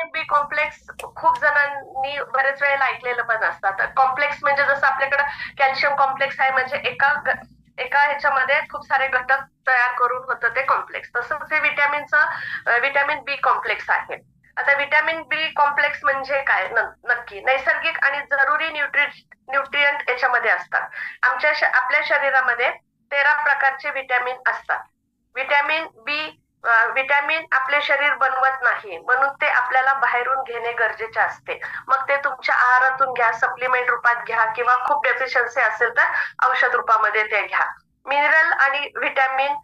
Vitamin B complex खूप जणांनी बरेच वेळेला ऐकलेलं पण असतात कॉम्प्लेक्स म्हणजे जसं आपल्याकडे कॅल्शियम कॉम्प्लेक्स आहे म्हणजे एका एका ह्याच्यामध्ये खूप सारे घटक तयार करून होतं ते कॉम्प्लेक्स तसंच हे विटॅमिनचं विटॅमिन बी कॉम्प्लेक्स आहे. आता विटॅमिन बी कॉम्प्लेक्स म्हणजे काय? नक्की. नैसर्गिक आणि जरुरी न्यूट्रि न्यूट्रियंट याच्यामध्ये असतात. आमच्या आपल्या शरीरामध्ये तेरा प्रकारचे विटॅमिन असतात. विटॅमिन बी विटॅमिन आपले शरीर बनवत नाही. म्हणून ते आपल्याला बाहेरून घेणे गरजेचे असते. मग ते तुमच्या आहारातून घ्या सप्लिमेंट रूपात घ्या किंवा खूप डेफिशियन्सी असेल तर औषध रूपामध्ये ते घ्या. मिनरल आणि व्हिटॅमिन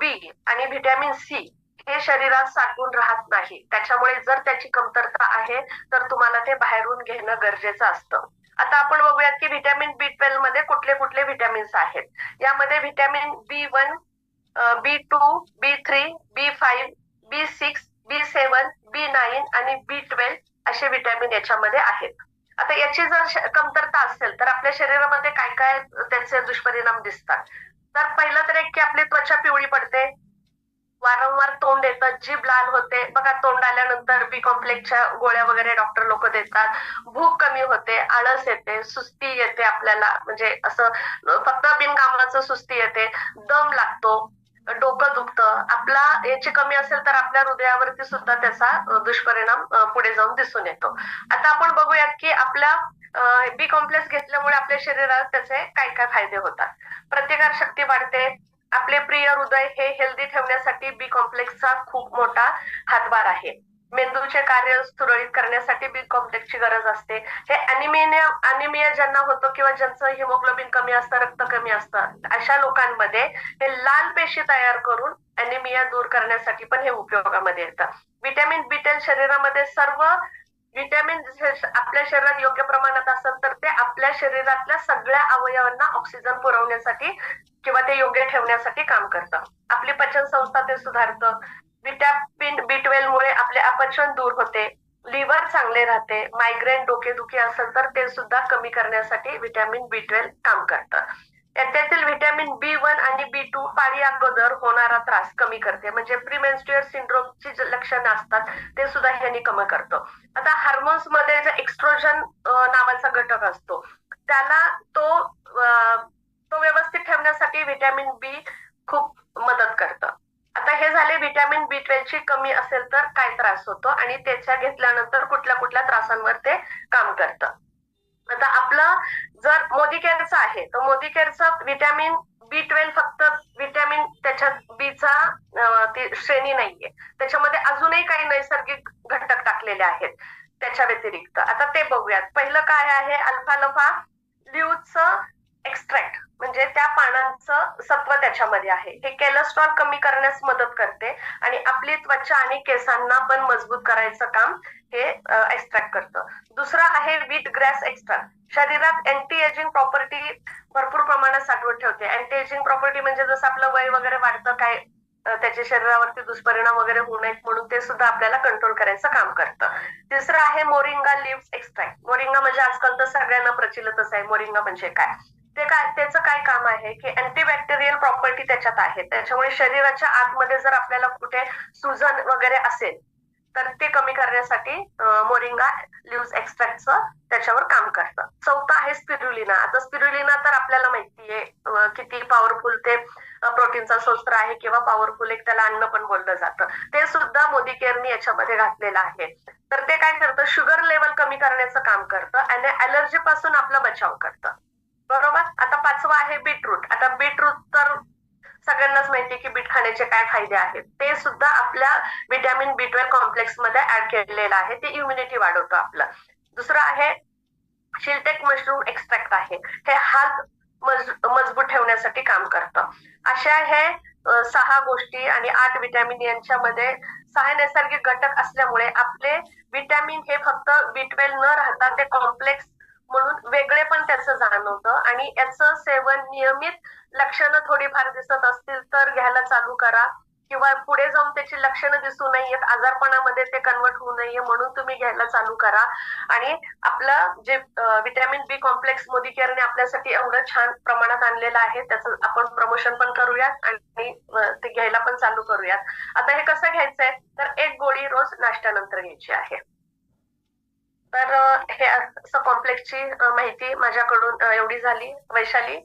बी आणि व्हिटॅमिन सी हे शरीरात साठवून राहत नाही. त्याच्यामुळे जर त्याची कमतरता आहे तर तुम्हाला ते बाहेरून घेणं गरजेचं असतं. आता आपण बघूयात की व्हिटॅमिन बी ट्वेल्वमध्ये कुठले कुठले व्हिटॅमिन्स आहेत? यामध्ये vitamin B one B two B three B five B six B seven B nine आणि बी ट्वेल्व असे विटॅमिन याच्यामध्ये आहेत. आता याची जर कमतरता असेल तर आपल्या शरीरामध्ये काय काय त्याचे दुष्परिणाम दिसतात? तर पहिलं तर एक की आपली त्वचा पिवळी पडते. वारंवार तोंड येतं जीभ लाल होते. बघा तोंड आल्यानंतर बी कॉम्प्लेक्सच्या गोळ्या वगैरे डॉक्टर लोक देतात. भूक कमी होते आळस येते सुस्ती येते आपल्याला. म्हणजे असं फक्त बिनकामाचं सुस्ती येते. दम लागतो. डोकं दुखतं. आपला याची कमी असेल तर आपल्या हृदयावरती सुद्धा त्याचा दुष्परिणाम पुढे जाऊन दिसून येतो. आता आपण बघूयात की आपल्या बी कॉम्प्लेक्स घेतल्यामुळे आपल्या शरीरात त्याचे काय काय फायदे होतात? प्रतिकार शक्ती वाढते. आपले प्रिय हृदय हे हेल्दी ठेवण्यासाठी बी कॉम्प्लेक्सचा खूप मोठा हातभार आहे. मेंदूचे कार्य सुरळीत करण्यासाठी बी कॉम्प्लेक्सची गरज असते. हे अनिमिया अनिमिया ज्यांना होतं किंवा ज्यांचं हिमोग्लोबिन कमी असतं रक्त कमी असतं अशा लोकांमध्ये हे लाल पेशी तयार करून अनिमिया दूर करण्यासाठी पण हे उपयोगामध्ये येतं. विटॅमिन बी शरीरामध्ये सर्व विटॅमिन आपल्या शरीरात योग्य प्रमाणात असेल तर ते आपल्या शरीरातल्या सगळ्या अवयवांना ऑक्सिजन पुरवण्यासाठी किंवा ते योग्य ठेवण्यासाठी काम करतं. आपली पचन संस्था ते सुधारतं. विटॅमिन बी ट्वेल्व मुळे आपले अपचन दूर होते. लिव्हर चांगले राहते. मायग्रेन डोकेदुखी असेल तर ते सुद्धा कमी करण्यासाठी व्हिटॅमिन बी ट्वेल्व काम करतं. त्यातील व्हिटॅमिन बी वन आणि बी टू पाळी अगोदर होणारा त्रास कमी करते. म्हणजे प्रिमेन्स्ट्युअर सिंड्रोमची जी लक्षणं असतात ते सुद्धा ह्याने कमी करतो. आता हार्मोन्समध्ये जे एक्स्ट्रोजन नावाचा घटक असतो त्याला तो तो व्यवस्थित ठेवण्यासाठी व्हिटॅमिन बी खूप मदत करतं. आता हे झाले व्हिटॅमिन बी ची कमी असेल तर काय त्रास होतो? आणि त्याच्या घेतल्यानंतर कुठल्या कुठल्या त्रासांवर ते काम करतं? आता आपलं जर मोदी केअरचं आहे तर मोदी केअरचं व्हिटॅमिन बी ट्वेल्व फक्त व्हिटॅमिन त्याच्यात बीचा ती श्रेणी नाहीये. त्याच्यामध्ये अजूनही काही नैसर्गिक घटक टाकलेले आहेत त्याच्या व्यतिरिक्त. आता ते बघूयात. पहिलं काय आहे? अल्फा लफा ल्यूचं एक्स्ट्रॅक्ट म्हणजे त्या पानांचं सत्व त्याच्यामध्ये आहे. हे कोलेस्ट्रॉल कमी करण्यास मदत करते आणि आपली त्वचा आणि केसांना पण मजबूत करायचं काम हे एक्स्ट्रॅक्ट करतं. दुसरं आहे विथ ग्रॅस एक्स्ट्रॅक्ट शरीरात अँटी एजिंग प्रॉपर्टी भरपूर प्रमाणात साठवत ठेवते. अँटी एजिंग प्रॉपर्टी म्हणजे जसं आपलं वय वगैरे वाढतं काय त्याच्या शरीरावरती दुष्परिणाम वगैरे होऊ नयेत म्हणून ते सुद्धा आपल्याला कंट्रोल करायचं काम करतं. तिसरं आहे मोरिंगा लिव्ह एक्स्ट्रॅक्ट मोरिंगा म्हणजे आजकाल तर सगळ्यांना प्रचलितच आहे. मोरिंगा म्हणजे काय? ते काय त्याचं काय काम आहे की अँटीबॅक्टेरियल प्रॉपर्टी त्याच्यात आहे. त्याच्यामुळे शरीराच्या आतमध्ये जर आपल्याला कुठे सुजन वगैरे असेल तर ते कमी करण्यासाठी मोरिंगा लिव्ह एक्स्ट्रॅक्टचं त्याच्यावर काम करतं. चौथं आहे स्पिरुलिना. आता स्पिरुलिना तर आपल्याला माहितीये किती पॉवरफुल ते प्रोटीनचा स्रोत आहे किंवा पॉवरफुल एक त्याला अन्न पण बोललं जातं. ते सुद्धा मोदी केअरनी याच्यामध्ये घातलेलं आहे. तर ते काय करतं शुगर लेवल कमी करण्याचं काम करतं आणि अलर्जी पासून आपला बचाव करतं. बरोबर? आता पाचवा आहे बीटरूट. आता बीटरूट तर सगळ्यांनाच माहिती की बीट खाण्याचे काय फायदे आहेत. ते सुद्धा आपल्या विटॅमिन बी ट्वेल्व कॉम्प्लेक्समध्ये ऍड केलेलं आहे. ते इम्युनिटी वाढवतो आपलं. दुसरं आहे शिलटेक मशरूम एक्स्ट्रॅक्ट आहे. हे हात मजबूत ठेवण्यासाठी काम करतं. अशा हे सहा गोष्टी आणि आठ विटॅमिन यांच्यामध्ये सहा नैसर्गिक घटक असल्यामुळे आपले विटॅमिन हे फक्त बी ट्वेल्व न राहता ते कॉम्प्लेक्स म्हणून वेगळे पण त्याचं जाणवतं. आणि याचं सेवन नियमित लक्षणं थोडीफार दिसत असतील तर घ्यायला चालू करा. किंवा पुढे जाऊन त्याची लक्षणं दिसू नयेत आजारपणामध्ये ते कन्वर्ट होऊ नये म्हणून तुम्ही घ्यायला चालू करा. आणि आपलं जे विटॅमिन बी कॉम्प्लेक्स मोदी केअरने आपल्यासाठी एवढं छान प्रमाणात आणलेलं आहे त्याचं आपण प्रमोशन पण करूयात आणि ते घ्यायला पण चालू करूयात. आता हे कसं घ्यायचंय? तर एक गोळी रोज नाश्त्यानंतर घ्यायची आहे. तर हे असं कॉम्प्लेक्सची माहिती माझ्याकडून एवढी झाली वैशाली.